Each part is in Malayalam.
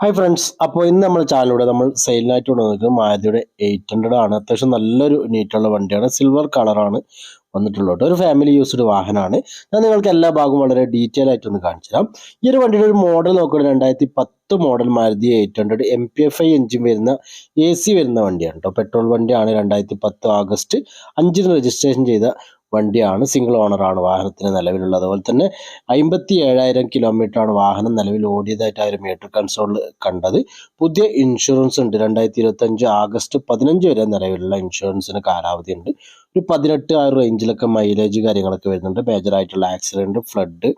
ഹായ് ഫ്രണ്ട്സ് അപ്പോൾ ഇന്ന് നമ്മൾ ചാനലിലൂടെ നമ്മൾ സെയിലിനായിട്ട് കൊണ്ടുവന്നിരിക്കുന്നത് മാരുതിയുടെ എയ്റ്റ് ഹൺഡ്രഡ് ആണ്. അത്യാവശ്യം നല്ലൊരു നീറ്റുള്ള വണ്ടിയാണ്. സിൽവർ കളറാണ് വന്നിട്ടുള്ളത്. ഒരു ഫാമിലി യൂസ്ഡ് വാഹനമാണ്. ഞാൻ നിങ്ങൾക്ക് എല്ലാ ഭാഗവും വളരെ ഡീറ്റെയിൽ ആയിട്ട് ഒന്ന് കാണിച്ചു തരാം. ഈ ഒരു വണ്ടിയുടെ ഒരു മോഡൽ നോക്കുകയാണെങ്കിൽ രണ്ടായിരത്തി പത്ത് model Maruti eight hundred M P F I engine വരുന്ന എ സി വരുന്ന വണ്ടിയാണ് കേട്ടോ പെട്രോൾ വണ്ടിയാണ് രണ്ടായിരത്തി പത്ത് ആഗസ്റ്റ് അഞ്ചിന് രജിസ്ട്രേഷൻ ചെയ്ത വണ്ടിയാണ്. സിംഗിൾ ഓണറാണ് വാഹനത്തിന് നിലവിലുള്ളത്. അതുപോലെ തന്നെ അമ്പത്തി ഏഴായിരം കിലോമീറ്റർ ആണ് വാഹനം നിലവിൽ ഓടിയതായിട്ട് ആ മീറ്റർ കൺസോളിൽ കണ്ടത്. പുതിയ ഇൻഷുറൻസ് ഉണ്ട്. രണ്ടായിരത്തി ഇരുപത്തി അഞ്ച് ആഗസ്റ്റ് പതിനഞ്ച് വരെ നിലവിലുള്ള ഇൻഷുറൻസിന് കാലാവധി ഉണ്ട്. ഒരു പതിനെട്ട് ആ റേഞ്ചിലൊക്കെ മൈലേജ് കാര്യങ്ങളൊക്കെ വരുന്നുണ്ട്. മേജറായിട്ടുള്ള ആക്സിഡന്റ് ഫ്ലഡ്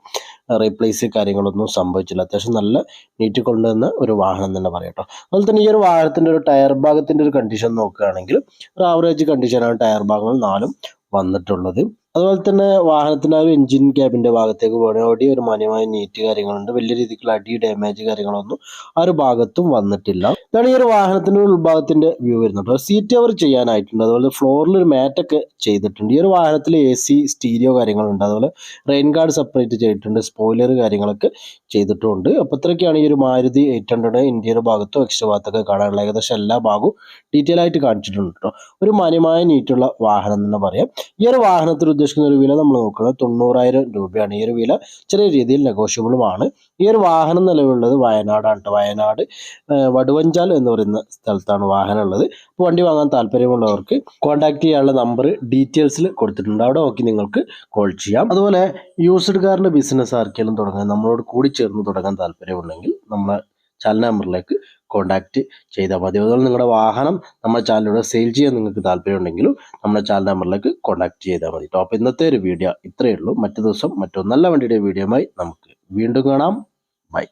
റീപ്ലേസ് കാര്യങ്ങളൊന്നും സംഭവിച്ചില്ല. അത്യാവശ്യം നല്ല നീറ്റ് കൊണ്ടുവന്ന ഒരു വാഹനം തന്നെ പറയാം കേട്ടോ അതുപോലെ തന്നെ ഈ ഒരു വാഹനത്തിന്റെ ഒരു ടയർ ഭാഗത്തിന്റെ ഒരു കണ്ടീഷൻ നോക്കുകയാണെങ്കിൽ ഒരു ആവറേജ് കണ്ടീഷനാണ് ടയർ ഭാഗങ്ങൾ നാലും വന്നിട്ടുള്ളത്. അതുപോലെ തന്നെ വാഹനത്തിന് ആ ഒരു എഞ്ചിൻ ക്യാബിന്റെ ഭാഗത്തേക്ക് പോകണമെങ്കിൽ ഒരു മാന്യമായ നീറ്റ് കാര്യങ്ങളുണ്ട്. വലിയ രീതിക്കുള്ള അടി ഡാമേജ് കാര്യങ്ങളൊന്നും ആ ഒരു ഭാഗത്തും വന്നിട്ടില്ല. ഇതാണ് ഈ ഒരു വാഹനത്തിന്റെ ഉൾഭാഗത്തിന്റെ വ്യൂ വരുന്നുണ്ട് സീറ്റ് കവർ ചെയ്യാനായിട്ടുണ്ട്. അതുപോലെ ഫ്ലോറിൽ ഒരു മാറ്റൊക്കെ ചെയ്തിട്ടുണ്ട്. ഈ ഒരു വാഹനത്തിൽ എ സി സ്റ്റീരിയോ കാര്യങ്ങളുണ്ട്. അതുപോലെ റെയിൻ ഗാർഡ് സെപ്പറേറ്റ് ചെയ്തിട്ടുണ്ട്. സ്പോയിലർ കാര്യങ്ങളൊക്കെ ചെയ്തിട്ടുണ്ട്. അപ്പോൾ ഇത്രയൊക്കെയാണ് ഈ ഒരു മാരുതി എയ്റ്റ് ഹൺഡ്രഡ് ഇന്ത്യയുടെ ഭാഗത്തും എക്സ്ട്രാ ഭാഗത്തൊക്കെ കാണാനുള്ള ഏകദേശം എല്ലാ ഭാഗവും ഡീറ്റെയിൽ ആയിട്ട് കാണിച്ചിട്ടുണ്ട് കേട്ടോ. ഒരു മാന്യമായ നീറ്റുള്ള വാഹനം എന്ന് പറയാം. ഈ ഒരു വാഹനത്തിൽ ഉദ്ദേശിക്കുന്ന ഒരു വില നമ്മൾ നോക്കുന്നത് തൊണ്ണൂറായിരം രൂപയാണ്. ഈ ഒരു വില ചെറിയ രീതിയിൽ നെഗോഷ്യബിളുമാണ് ഈ ഒരു വാഹനം നിലവിലുള്ളത് വയനാടാണ് കേട്ടോ വയനാട് വടുവഞ്ചാൽ എന്ന് പറയുന്ന സ്ഥലത്താണ് വാഹനം ഉള്ളത്. അപ്പോൾ വണ്ടി വാങ്ങാൻ താല്പര്യമുള്ളവർക്ക് കോൺടാക്ട് ചെയ്യാനുള്ള നമ്പർ ഡീറ്റെയിൽസിൽ കൊടുത്തിട്ടുണ്ട്. അവിടെ നോക്കി നിങ്ങൾക്ക് കോൾ ചെയ്യാം. അതുപോലെ യൂസ്ഡ് കാറിന്റെ ബിസിനസ് ആർക്കെങ്കിലും തുടങ്ങാൻ നമ്മളോട് കൂടി ചേർന്ന് തുടങ്ങാൻ താല്പര്യമുണ്ടെങ്കിൽ നമ്മളെ ചാനൽ നമ്പറിലേക്ക് കോൺടാക്റ്റ് ചെയ്താൽ മതി. അതുപോലെ നിങ്ങളുടെ വാഹനം നമ്മുടെ ചാനലിലൂടെ സെയിൽ ചെയ്യാൻ നിങ്ങൾക്ക് താല്പര്യമുണ്ടെങ്കിലും നമ്മുടെ ചാനൽ നമ്പറിലേക്ക് കോണ്ടാക്ട് ചെയ്താൽ മതി. അപ്പോൾ ഇന്നത്തെ ഒരു വീഡിയോ ഇത്രയേ ഉള്ളൂ. മറ്റു ദിവസം മറ്റൊരു നല്ല വണ്ടിയുടെ വീഡിയോയുമായി നമുക്ക് വീണ്ടും കാണാം. ബൈ